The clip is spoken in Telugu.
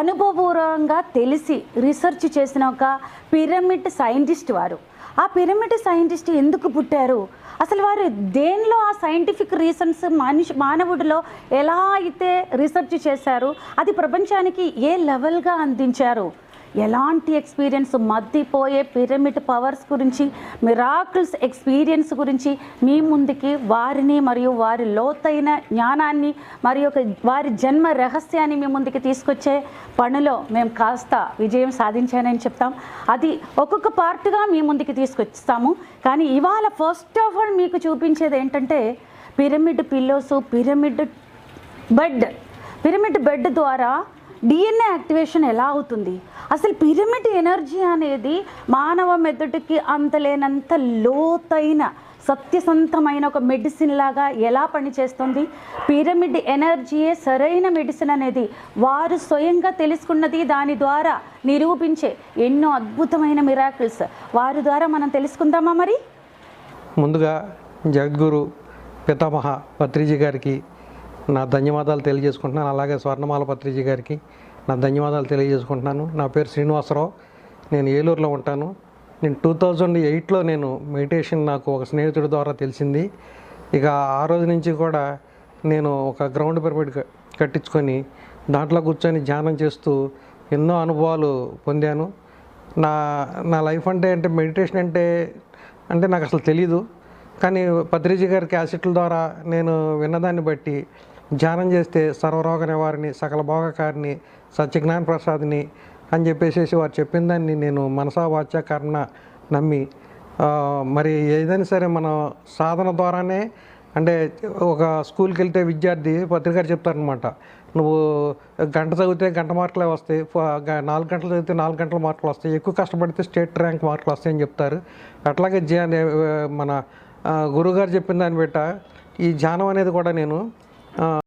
అనుభవపూర్వకంగా తెలిసి రీసెర్చ్ చేసిన ఒక పిరమిడ్ సైంటిస్ట్ వారు. ఆ పిరమిడ్ సైంటిస్ట్ ఎందుకు పుట్టారు? అసలు వారు దేనిలో ఆ సైంటిఫిక్ రీజన్స్ మనిషి మానవుడిలో ఎలా అయితే రీసెర్చ్ చేశారు అది ప్రపంచానికి ఏ లెవెల్గా అందించారు? ఎలాంటి ఎక్స్పీరియన్స్ మద్దిపోయే పిరమిడ్ పవర్స్ గురించి మిరాకిల్స్ ఎక్స్పీరియన్స్ గురించి మీ ముందుకి వారిని మరియు వారి లోతైన జ్ఞానాన్ని మరియు ఒక వారి జన్మ రహస్యాన్ని మీ ముందుకి తీసుకొచ్చే పనిలో మేము కాస్త విజయం సాధించానని చెప్తాం. అది ఒక్కొక్క పార్ట్గా మీ ముందుకి తీసుకొస్తాము. కానీ ఇవాళ ఫస్ట్ ఆఫ్ ఆల్ మీకు చూపించేది ఏంటంటే pyramid pillows pyramid bed pyramid bed ద్వారా డిఎన్ఏ యాక్టివేషన్ ఎలా అవుతుంది? అసలు పిరమిడ్ ఎనర్జీ అనేది మానవ మెదడుకి అంతలేనంత లోతైన సత్యసంతమైన ఒక మెడిసిన్ లాగా ఎలా పనిచేస్తుంది? పిరమిడ్ ఎనర్జీయే సరైన మెడిసిన్ అనేది వారు స్వయంగా తెలుసుకున్నది దాని ద్వారా నిరూపించే ఎన్నో అద్భుతమైన మిరాకిల్స్. వారి ద్వారా మనం తెలుసుకుందామా మరి? ముందుగా జగద్గురు పితామహ పత్రిజీ గారికి నా ధన్యవాదాలు తెలియజేసుకుంటున్నాను. అలాగే స్వర్ణమాల పత్రిజీ గారికి నా ధన్యవాదాలు తెలియజేసుకుంటున్నాను. నా పేరు శ్రీనివాసరావు. నేను ఏలూరులో ఉంటాను. నేను టూ థౌజండ్ ఎయిట్లో నేను మెడిటేషన్ నాకు ఒక స్నేహితుడి ద్వారా తెలిసింది. ఇక ఆ రోజు నుంచి కూడా నేను ఒక గ్రౌండ్ పిరమిడ్ కట్టించుకొని దాంట్లో కూర్చొని ధ్యానం చేస్తూ ఎన్నో అనుభవాలు పొందాను. నా నా లైఫ్ అంటే అంటే మెడిటేషన్ అంటే అంటే నాకు అసలు తెలీదు. కానీ పత్రిజీ గారి క్యాసెట్ల ద్వారా నేను విన్నదాన్ని బట్టి ధ్యానం చేస్తే సర్వరోగ నివారిణి సకల భోగకారిని సత్యజ్ఞాన ప్రసాదిని అని చెప్పేసి వారు చెప్పిన దాన్ని నేను మనసా వాచ కర్ణ నమ్మి మరి ఏదైనా సరే మనం సాధన ద్వారానే అంటే ఒక స్కూల్కి వెళ్తే విద్యార్థి పత్రికారు చెప్తారనమాట నువ్వు గంట చదివితే గంట మార్కులే వస్తాయి నాలుగు గంటలు చదివితే నాలుగు గంటల మార్కులు వస్తాయి ఎక్కువ కష్టపడితే స్టేట్ ర్యాంక్ మార్కులు వస్తాయని చెప్తారు. అట్లాగే ధ్యాన మన గురువుగారు చెప్పిన దాన్ని బట్ట ఈ ధ్యానం అనేది కూడా నేను Uh,